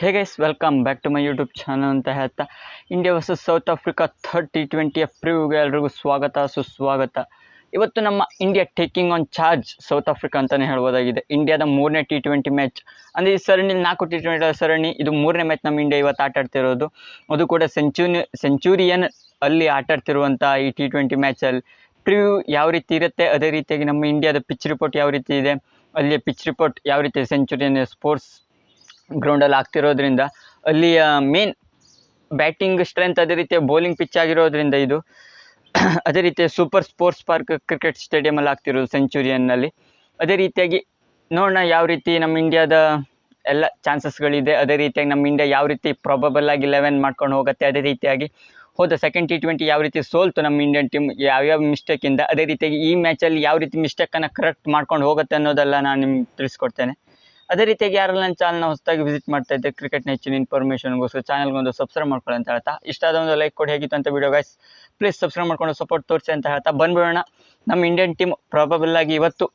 Hey guys welcome back to my YouTube channel ಅಂತ ಹೇಳ್ತಾ India versus South Africa third T ಟ್ವೆಂಟಿಯ ಪ್ರಿವ್ಯೂಗೆ ಎಲ್ರಿಗೂ ಸ್ವಾಗತ, ಸುಸ್ವಾಗತ. ಇವತ್ತು ನಮ್ಮ India taking on charge South Africa ಅಂತಲೇ ಹೇಳ್ಬೋದಾಗಿದೆ. ಇಂಡಿಯಾದ ಮೂರನೇ ಟಿ ಟ್ವೆಂಟಿ ಮ್ಯಾಚ್ ಅಂದರೆ ಈ ಸರಣಿ, ನಾಲ್ಕು ಟಿ ಟ್ವೆಂಟಿ ಸರಣಿ, ಇದು ಮೂರನೇ ಮ್ಯಾಚ್ ನಮ್ಮ ಇಂಡಿಯಾ ಇವತ್ತು ಆಟ ಆಡ್ತಿರೋದು. ಅದು ಕೂಡ ಸೆಂಚುರಿ ಸೆಂಚುರಿಯನ್ ಅಲ್ಲಿ ಆಟ ಆಡ್ತಿರುವಂಥ ಈ ಟಿ ಟ್ವೆಂಟಿ ಮ್ಯಾಚಲ್ಲಿ ಪ್ರಿವ್ಯೂ ಯಾವ ರೀತಿ ಇರುತ್ತೆ? ಅದೇ ರೀತಿಯಾಗಿ ನಮ್ಮ ಇಂಡಿಯಾದ ಪಿಚ್ ರಿಪೋರ್ಟ್ ಯಾವ ರೀತಿ ಇದೆ? ಅಲ್ಲಿಯ ಪಿಚ್ ರಿಪೋರ್ಟ್ ಯಾವ ರೀತಿ ಸೆಂಚುರಿಯನ್ ಸ್ಪೋರ್ಟ್ಸ್ ಗ್ರೌಂಡಲ್ಲಿ ಆಗ್ತಿರೋದ್ರಿಂದ, ಅಲ್ಲಿಯ ಮೇನ್ ಬ್ಯಾಟಿಂಗ್ ಸ್ಟ್ರೆಂತ್ ಅದೇ ರೀತಿಯ ಬೌಲಿಂಗ್ ಪಿಚ್ ಆಗಿರೋದ್ರಿಂದ ಇದು, ಅದೇ ರೀತಿಯ ಸೂಪರ್ ಸ್ಪೋರ್ಟ್ಸ್ ಪಾರ್ಕ್ ಕ್ರಿಕೆಟ್ ಸ್ಟೇಡಿಯಮಲ್ಲಿ ಆಗ್ತಿರೋದು ಸೆಂಚುರಿಯನ್ನಲ್ಲಿ ಅದೇ ರೀತಿಯಾಗಿ ನೋಡೋಣ ಯಾವ ರೀತಿ ನಮ್ಮ ಇಂಡಿಯಾದ ಎಲ್ಲ ಚಾನ್ಸಸ್ಗಳಿದೆ ಅದೇ ರೀತಿಯಾಗಿ ನಮ್ಮ ಇಂಡಿಯಾ ಯಾವ ರೀತಿ ಪ್ರಾಬಬಲ್ ಆಗಿ ಲೆವೆನ್ ಮಾಡ್ಕೊಂಡು ಹೋಗುತ್ತೆ, ಅದೇ ರೀತಿಯಾಗಿ ಹೋದ ಸೆಕೆಂಡ್ ಟಿ ಟ್ವೆಂಟಿ ಯಾವ ರೀತಿ ಸೋಲ್ತು ನಮ್ಮ ಇಂಡಿಯನ್ ಟೀಮ್ ಯಾವ್ಯಾವ ಮಿಸ್ಟೇಕಿಂದ ಅದೇ ರೀತಿಯಾಗಿ ಈ ಮ್ಯಾಚಲ್ಲಿ ಯಾವ ರೀತಿ ಮಿಸ್ಟೇಕನ್ನು ಕರೆಕ್ಟ್ ಮಾಡ್ಕೊಂಡು ಹೋಗುತ್ತೆ ಅನ್ನೋದೆಲ್ಲ ನಾನು ನಿಮ್ಗೆ ತಿಳಿಸ್ಕೊಡ್ತೇನೆ. ಅದೇ ರೀತಿಯಾಗಿ ಯಾರೆಲ್ಲ ನನ್ನ ಚಾನಲ್ನ ಹೊಸದಾಗಿ ವಿಸಿಟ್ ಮಾಡ್ತಾ ಇದ್ದೆ ಕ್ರಿಕೆಟ್ನ ಹೆಚ್ಚಿನ ಇನ್ಫಾರ್ಮೇಷನ್ಗೋಸ್ಕರ ಚಾನಲ್ಗೊಂದು ಸಬ್ಸ್ಕ್ರೈಬ್ ಮಾಡ್ಕೊಳ್ಳಿ ಅಂತ ಹೇಳ್ತಾ. ಇಷ್ಟ ಆದ ಒಂದು ಲೈಕ್ ಕೊಡಿ, ಹೇಗಿತ್ತು ಅಂತ ವಿಡಿಯೋ ಗೈಸ್ ಪ್ಲೀಸ್ ಸಬ್ಸ್ಕ್ರೈಬ್ ಮಾಡ್ಕೊಂಡು ಸಪೋರ್ಟ್ ತೋರಿಸಿ ಅಂತ ಹೇಳ್ತಾ. ಬಂದ್ಬಿಡೋಣ. ನಮ್ಮ ಇಂಡಿಯನ್ ಟೀಮ್ ಪ್ರಾಬಬಲ್ ಆಗಿ ಇವತ್ತು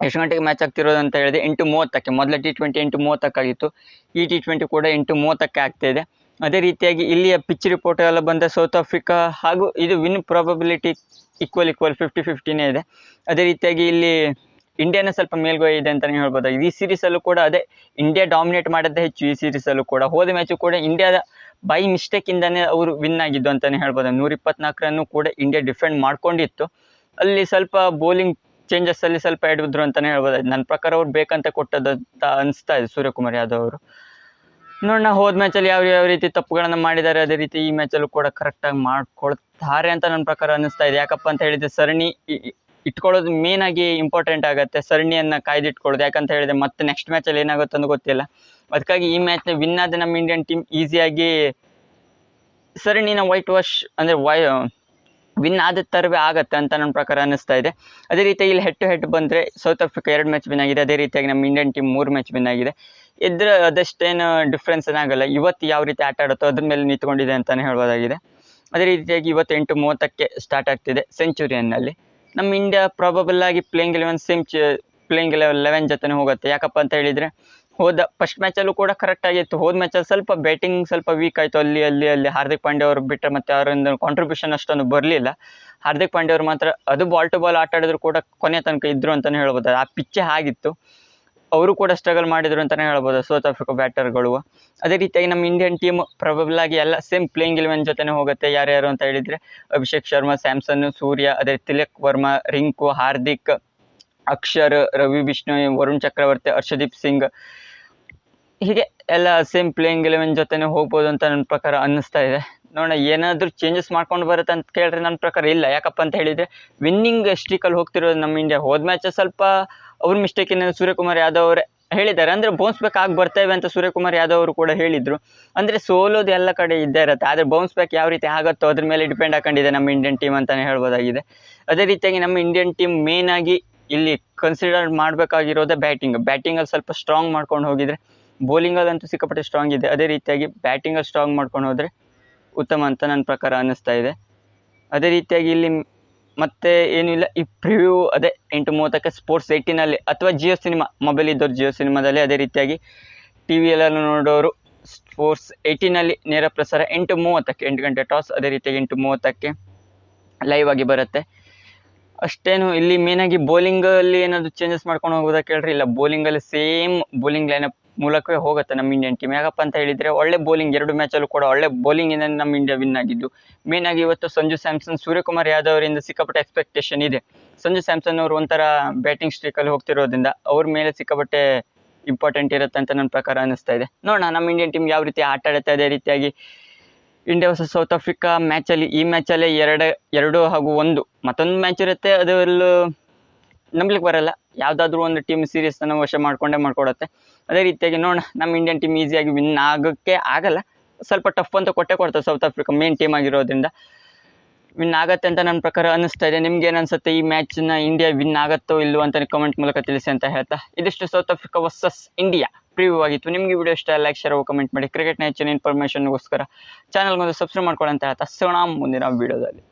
ಎಷ್ಟು ಗಂಟೆಗೆ ಮ್ಯಾಚ್ ಆಗ್ತಿರೋದು ಅಂತ ಹೇಳಿದೆ ಎಂಟು ಮೂವತ್ತಕ್ಕೆ. ಮೊದಲ ಟಿ ಟ್ವೆಂಟಿ ಎಂಟು ಮೂವತ್ತಕ್ಕಾಗಿತ್ತು. ಈ ಟಿ ಟ್ವೆಂಟಿ ಕೂಡ ಎಂಟು ಮೂವತ್ತಕ್ಕೆ ಆಗ್ತಾಯಿದೆ ಅದೇ ರೀತಿಯಾಗಿ ಇಲ್ಲಿಯ ಪಿಚ್ ರಿಪೋರ್ಟ್ ಎಲ್ಲ ಬಂದ ಸೌತ್ ಆಫ್ರಿಕಾ ಹಾಗೂ ಇದು win probability equal equal fifty ಫಿಫ್ಟಿನೇ ಇದೆ. ಅದೇ ರೀತಿಯಾಗಿ ಇಲ್ಲಿ ಇಂಡಿಯಾನೇ ಸ್ವಲ್ಪ ಮೇಲ್ಗೈ ಇದೆ ಅಂತಲೇ ಹೇಳ್ಬೋದು. ಈ ಸೀರೀಸಲ್ಲೂ ಕೂಡ ಅದೇ ಇಂಡಿಯಾ ಡಾಮಿನೇಟ್ ಮಾಡಿದ್ದೇ ಹೆಚ್ಚು ಈ ಸೀರೀಸಲ್ಲೂ ಕೂಡ. ಹೋದ ಮ್ಯಾಚು ಕೂಡ ಇಂಡಿಯಾದ ಬೈ ಮಿಸ್ಟೇಕಿಂದನೇ ಅವರು ವಿನ್ ಆಗಿದ್ದು ಅಂತಲೇ ಹೇಳ್ಬೋದು. ನೂರ ಇಪ್ಪತ್ನಾಲ್ಕರನ್ನು ಕೂಡ ಇಂಡಿಯಾ ಡಿಫೆಂಡ್ ಮಾಡ್ಕೊಂಡಿತ್ತು. ಅಲ್ಲಿ ಸ್ವಲ್ಪ ಬೌಲಿಂಗ್ ಚೇಂಜಸ್ ಅಲ್ಲಿ ಸ್ವಲ್ಪ ಎಡವಿದ್ರು ಅಂತಲೇ ಹೇಳ್ಬೋದು. ನನ್ನ ಪ್ರಕಾರ ಅವ್ರು ಬೇಕಂತ ಕೊಟ್ಟದಂತ ಅನಿಸ್ತಾ ಇದೆ ಸೂರ್ಯಕುಮಾರ್ ಯಾದವ್ ಅವರು. ನೋಡೋಣ, ಹೋದ ಮ್ಯಾಚಲ್ಲಿ ಯಾವ ಯಾವ ರೀತಿ ತಪ್ಪುಗಳನ್ನು ಮಾಡಿದ್ದಾರೆ, ಅದೇ ರೀತಿ ಈ ಮ್ಯಾಚಲ್ಲೂ ಕೂಡ ಕರೆಕ್ಟಾಗಿ ಮಾಡ್ಕೊಳ್ತಾರೆ ಅಂತ ನನ್ನ ಪ್ರಕಾರ ಅನ್ನಿಸ್ತಾ ಇದೆ. ಯಾಕಪ್ಪ ಅಂತ ಹೇಳಿದ್ರೆ ಸರಣಿ ಇಟ್ಕೊಳ್ಳೋದು ಮೇನ್ ಆಗಿ ಇಂಪಾರ್ಟೆಂಟ್ ಆಗುತ್ತೆ, ಸರಣಿಯನ್ನು ಕಾಯ್ದಿಟ್ಕೊಳ್ಳೋದು. ಯಾಕಂತ ಹೇಳಿದ್ರೆ ಮತ್ತೆ ನೆಕ್ಸ್ಟ್ ಮ್ಯಾಚಲ್ಲಿ ಏನಾಗುತ್ತೆ ಅಂತ ಗೊತ್ತಿಲ್ಲ. ಅದಕ್ಕಾಗಿ ಈ ಮ್ಯಾಚ್ನ ವಿನ್ ಆದ ನಮ್ಮ ಇಂಡಿಯನ್ ಟೀಮ್ ಈಸಿಯಾಗಿ ಸರಣಿನ ವೈಟ್ ವಾಶ್ ಅಂದರೆ ವೈ ವಿನ್ ಆದ ಥರವೇ ಆಗತ್ತೆ ಅಂತ ನನ್ನ ಪ್ರಕಾರ ಅನ್ನಿಸ್ತಾ ಇದೆ. ಅದೇ ರೀತಿ ಇಲ್ಲಿ ಹೆಡ್ ಟು ಹೆಡ್ ಬಂದರೆ ಸೌತ್ ಆಫ್ರಿಕಾ ಎರಡು ಮ್ಯಾಚ್ ವಿನ್ ಆಗಿದೆ. ಅದೇ ರೀತಿಯಾಗಿ ನಮ್ಮ ಇಂಡಿಯನ್ ಟೀಮ್ ಮೂರು ಮ್ಯಾಚ್ ವಿನ್ ಆಗಿದೆ. ಇದ್ರ ಅದಷ್ಟೇನು ಡಿಫ್ರೆನ್ಸ್ ಏನಾಗಲ್ಲ ಇವತ್ತು ಯಾವ ರೀತಿ ಆಟ ಆಡುತ್ತೋ ಅದ್ರ ಮೇಲೆ ನಿಂತ್ಕೊಂಡಿದೆ ಅಂತಲೇ ಹೇಳ್ಬೋದಾಗಿದೆ. ಅದೇ ರೀತಿಯಾಗಿ ಇವತ್ತು ಎಂಟು ಮೂವತ್ತಕ್ಕೆ ಸ್ಟಾರ್ಟ್ ಆಗ್ತಿದೆ ಸೆಂಚುರಿಯನ್ನಲ್ಲಿ ನಮ್ಮ ಇಂಡಿಯಾ ಪ್ರಾಬಬಲ್ ಆಗಿ ಪ್ಲೇಯಿಂಗ್ ಎಲೆವೆನ್ ಸೇಮ್ ಚ ಪ್ಲೇಯಿಂಗ್ ಎಲೆವೆನ್ ಲೆವೆನ್ ಜೊತೆ ಹೋಗುತ್ತೆ. ಯಾಕಪ್ಪ ಅಂತ ಹೇಳಿದರೆ, ಹೋದ ಫಸ್ಟ್ ಮ್ಯಾಚಲ್ಲೂ ಕೂಡ ಕರೆಕ್ಟ್ ಆಗಿತ್ತು. ಹೋದ ಮ್ಯಾಚಲ್ಲಿ ಸ್ವಲ್ಪ ಬ್ಯಾಟಿಂಗ್ ಸ್ವಲ್ಪ ವೀಕ್ ಆಯಿತು. ಅಲ್ಲಿ ಅಲ್ಲಿ ಅಲ್ಲಿ ಹಾರ್ದಿಕ್ ಪಾಂಡ್ಯ ಅವರು ಬಿಟ್ಟರೆ ಮತ್ತೆ ಅವರಿಂದ ಕಾಂಟ್ರಿಬ್ಯೂಷನ್ ಅಷ್ಟೊಂದು ಬರಲಿಲ್ಲ. ಹಾರ್ದಿಕ್ ಪಾಂಡೆ ಅವರು ಮಾತ್ರ ಅದು ಬಾಲ್ ಟು ಬಾಲ್ ಆಟ ಆಡಿದ್ರು ಕೂಡ ಕೊನೆ ತನಕ ಇದ್ದರು ಅಂತಲೇ ಹೇಳ್ಬೋದು. ಆ ಪಿಚ್ಚೇ ಆಗಿತ್ತು ಅವರು ಕೂಡ ಸ್ಟ್ರಗಲ್ ಮಾಡಿದ್ರು ಅಂತಲೇ ಹೇಳ್ಬೋದು ಸೌತ್ ಆಫ್ರಿಕಾ ಬ್ಯಾಟರ್ಗಳು ಅದೇ ರೀತಿಯಾಗಿ ನಮ್ಮ ಇಂಡಿಯನ್ ಟೀಮ್ ಪ್ರಬಲ್ ಆಗಿ ಎಲ್ಲ ಸೇಮ್ ಪ್ಲೇಯಿಂಗ್ ಇಲೆವೆನ್ ಜೊತೆನೇ ಹೋಗುತ್ತೆ, ಯಾರ್ಯಾರು ಅಂತ ಹೇಳಿದರೆ, ಅಭಿಷೇಕ್ ಶರ್ಮಾ, ಸ್ಯಾಮ್ಸನ್, ಸೂರ್ಯ, ಅದೇ ತಿಲಕ್ ವರ್ಮಾ, ರಿಂಕು, ಹಾರ್ದಿಕ್, ಅಕ್ಷರ್, ರವಿ ಬಿಷ್ಣು ವರುಣ್ ಚಕ್ರವರ್ತಿ, ಹರ್ಷದೀಪ್ ಸಿಂಗ್. ಹೀಗೆ ಎಲ್ಲ ಸೇಮ್ ಪ್ಲೇಯಿಂಗ್ ಇಲೆವೆನ್ ಜೊತೆನೇ ಹೋಗ್ಬೋದು ಅಂತ ನನ್ನ ಪ್ರಕಾರ ಅನ್ನಿಸ್ತಾ ಇದೆ. ನೋಡೋಣ, ಏನಾದರೂ ಚೇಂಜಸ್ ಮಾಡ್ಕೊಂಡು ಬರುತ್ತೆ ಅಂತ ಕೇಳಿದ್ರೆ ನನ್ನ ಪ್ರಕಾರ ಇಲ್ಲ. ಯಾಕಪ್ಪ ಅಂತ ಹೇಳಿದರೆ ವಿನ್ನಿಂಗ್ ಸ್ಟ್ರೀಕಲ್ಲಿ ಹೋಗ್ತಿರೋದು ನಮ್ಮ ಇಂಡಿಯಾ ಹೋದ ಮ್ಯಾಚಸ್ ಸ್ವಲ್ಪ ಅವ್ರ ಏನಂದ್ರೆ ಸೂರ್ಯಕುಮಾರ್ ಯಾದವ್ ಅವರೇ ಹೇಳಿದ್ದಾರೆ. ಅಂದರೆ ಬೌನ್ಸ್ ಬ್ಯಾಕ್ ಆಗಿ ಬರ್ತೇವೆ ಅಂತ ಸೂರ್ಯಕುಮಾರ್ ಯಾದವ್ ಅವರು ಕೂಡ ಹೇಳಿದರು. ಅಂದರೆ ಸೋಲೋದು ಎಲ್ಲ ಕಡೆ ಇದ್ದೇ ಇರುತ್ತೆ. ಆದರೆ ಬೌನ್ಸ್ ಬ್ಯಾಕ್ ಯಾವ ರೀತಿ ಆಗುತ್ತೋ ಅದ್ರ ಮೇಲೆ ಡಿಪೆಂಡ್ ಹಾಕೊಂಡಿದೆ ನಮ್ಮ ಇಂಡಿಯನ್ ಟೀಮ್ ಅಂತಲೇ ಹೇಳ್ಬೋದಾಗಿದೆ. ಅದೇ ರೀತಿಯಾಗಿ ನಮ್ಮ ಇಂಡಿಯನ್ ಟೀಮ್ ಮೇನ್ ಆಗಿ ಇಲ್ಲಿ ಕನ್ಸಿಡರ್ ಮಾಡಬೇಕಾಗಿರೋದೇ ಬ್ಯಾಟಿಂಗ್ ಬ್ಯಾಟಿಂಗಲ್ಲಿ ಸ್ವಲ್ಪ ಸ್ಟ್ರಾಂಗ್ ಮಾಡ್ಕೊಂಡು ಹೋಗಿದ್ರೆ ಬೌಲಿಂಗಲ್ಲಂತೂ ಸಿಕ್ಕಾಪಟ್ಟೆ ಸ್ಟ್ರಾಂಗ್ ಇದೆ. ಅದೇ ರೀತಿಯಾಗಿ ಬ್ಯಾಟಿಂಗಲ್ಲಿ ಸ್ಟ್ರಾಂಗ್ ಮಾಡ್ಕೊಂಡು ಹೋದರೆ ಉತ್ತಮ ಅಂತ ನನ್ನ ಪ್ರಕಾರ ಅನ್ನಿಸ್ತಾ ಇದೆ. ಅದೇ ರೀತಿಯಾಗಿ ಇಲ್ಲಿ ಮತ್ತೆ ಏನೂ ಇಲ್ಲ, ಈ ಪ್ರಿವ್ಯೂ ಅದೇ ಎಂಟು ಮೂವತ್ತಕ್ಕೆ ಸ್ಪೋರ್ಟ್ಸ್ ಏಯ್ಟೀನಲ್ಲಿ ಅಥವಾ ಜಿಯೋ ಸಿನಿಮಾ ಮೊಬೈಲ್ ಇದ್ದವ್ರು ಜಿಯೋ ಸಿನಿಮಾದಲ್ಲಿ ಅದೇ ರೀತಿಯಾಗಿ ಟಿ ವಿಯಲ್ಲೆಲ್ಲ ನೋಡೋರು ಸ್ಪೋರ್ಟ್ಸ್ ಏಯ್ಟೀನಲ್ಲಿ ನೇರ ಪ್ರಸಾರ ಎಂಟು ಮೂವತ್ತಕ್ಕೆ, ಎಂಟು ಗಂಟೆ ಟಾಸ್ ಅದೇ ರೀತಿಯಾಗಿ ಎಂಟು ಮೂವತ್ತಕ್ಕೆ ಲೈವ್ ಆಗಿ ಬರುತ್ತೆ. ಅಷ್ಟೇನು, ಇಲ್ಲಿ ಮೇನಾಗಿ ಬೌಲಿಂಗಲ್ಲಿ ಏನಾದರೂ ಚೇಂಜಸ್ ಮಾಡ್ಕೊಂಡು ಹೋಗೋದಾ ಹೇಳ್ರಿ ಇಲ್ಲ ಬೌಲಿಂಗಲ್ಲಿ ಸೇಮ್ ಬೌಲಿಂಗ್ ಲೈನಪ್ ಮೂಲಕವೇ ಹೋಗುತ್ತೆ ನಮ್ಮ ಇಂಡಿಯನ್ ಟೀಮ್ ಯಾಕಪ್ಪ ಅಂತ ಹೇಳಿದರೆ ಒಳ್ಳೆ ಬೌಲಿಂಗ್ ಎರಡು ಮ್ಯಾಚಲ್ಲೂ ಕೂಡ ಒಳ್ಳೆ ಬೌಲಿಂಗಿಂದ ನಮ್ಮ ಇಂಡಿಯಾ ವಿನ್ ಆಗಿದ್ದು. ಮೇನ್ ಆಗಿ ಇವತ್ತು ಸಂಜು ಸ್ಯಾಮ್ಸನ್, ಸೂರ್ಯಕುಮಾರ್ ಯಾದವ್ ಅವರಿಂದ ಸಿಕ್ಕಾಪಟ್ಟೆ ಎಕ್ಸ್ಪೆಕ್ಟೇಷನ್ ಇದೆ. ಸಂಜು ಸ್ಯಾಮ್ಸನ್ ಅವರು ಒಂಥರ ಬ್ಯಾಟಿಂಗ್ ಸ್ಟ್ರೀಕಲ್ಲಿ ಹೋಗ್ತಿರೋದ್ರಿಂದ ಅವ್ರ ಮೇಲೆ ಸಿಕ್ಕಾಪಟ್ಟೆ ಇಂಪಾರ್ಟೆಂಟ್ ಇರುತ್ತೆ ಅಂತ ನನ್ನ ಪ್ರಕಾರ ಅನ್ನಿಸ್ತಾ ಇದೆ. ನೋಡೋಣ, ನಮ್ಮ ಇಂಡಿಯನ್ ಟೀಮ್ ಯಾವ ರೀತಿ ಆಟ ಆಡುತ್ತೆ, ಅದೇ ರೀತಿಯಾಗಿ ಇಂಡಿಯಾ ವರ್ಸಸ್ ಸೌತ್ ಆಫ್ರಿಕಾ ಮ್ಯಾಚಲ್ಲಿ ಈ ಮ್ಯಾಚಲ್ಲೇ ಎರಡು ಎರಡು ಹಾಗೂ ಒಂದು ಮತ್ತೊಂದು ಮ್ಯಾಚ್ ಇರುತ್ತೆ. ಅದರಲ್ಲೂ ನಂಬ್ಲಿಕ್ಕೆ ಬರಲ್ಲ. ಯಾವುದಾದ್ರೂ ಒಂದು ಟೀಮ್ ಸೀರೀಸನ್ನು ವಶ ಮಾಡಿಕೊಂಡೇ ಮಾಡ್ಕೊಡುತ್ತೆ. ಅದೇ ರೀತಿಯಾಗಿ ನೋಡೋಣ, ನಮ್ಮ ಇಂಡಿಯನ್ ಟೀಮ್ ಈಸಿಯಾಗಿ ವಿನ್ ಆಗೋಕ್ಕೆ ಆಗಲ್ಲ. ಸ್ವಲ್ಪ ಟಫ್ ಅಂತ ಕೊಟ್ಟೆ ಕೊಡ್ತಾರೆ ಸೌತ್ ಆಫ್ರಿಕಾ ಮೇನ್ ಟೀಮ್ ಆಗಿರೋದ್ರಿಂದ. ವಿನ್ ಆಗತ್ತೆ ಅಂತ ನನ್ನ ಪ್ರಕಾರ ಅನ್ನಿಸ್ತಾ ಇದೆ. ನಿಮ್ಗೆ ಏನು ಈ ಮ್ಯಾಚ್ನ ಇಂಡಿಯಾ ವಿನ್ ಆಗುತ್ತೋ ಇಲ್ಲೋ ಅಂತ ಕಮೆಂಟ್ ಮೂಲಕ ತಿಳಿಸಿ ಅಂತ ಹೇಳ್ತಾ. ಇದಿಷ್ಟು South Africa versus India preview ಆಗಿತ್ತು. ನಿಮಗೆ ವಿಡಿಯೋ ಇಷ್ಟ ಲೈಕ್ ಶೇರ್ ಕಮೆಂಟ್ ಮಾಡಿ. ಕ್ರಿಕೆಟ್ನ ಹೆಚ್ಚಿನ ಇನ್ಫಾರ್ಮೇಷನ್ಗೋಸ್ಕರ ಚಾನಲ್ಗೊಂದು ಸಬ್ಸ್ಕ್ರೈಬ್ ಮಾಡ್ಕೊಳ್ಳಿ ಅಂತ ಹೇಳ್ತಾ. ಸಿಗೋಣ ಮುಂದಿನ ವೀಡಿಯೋದಲ್ಲಿ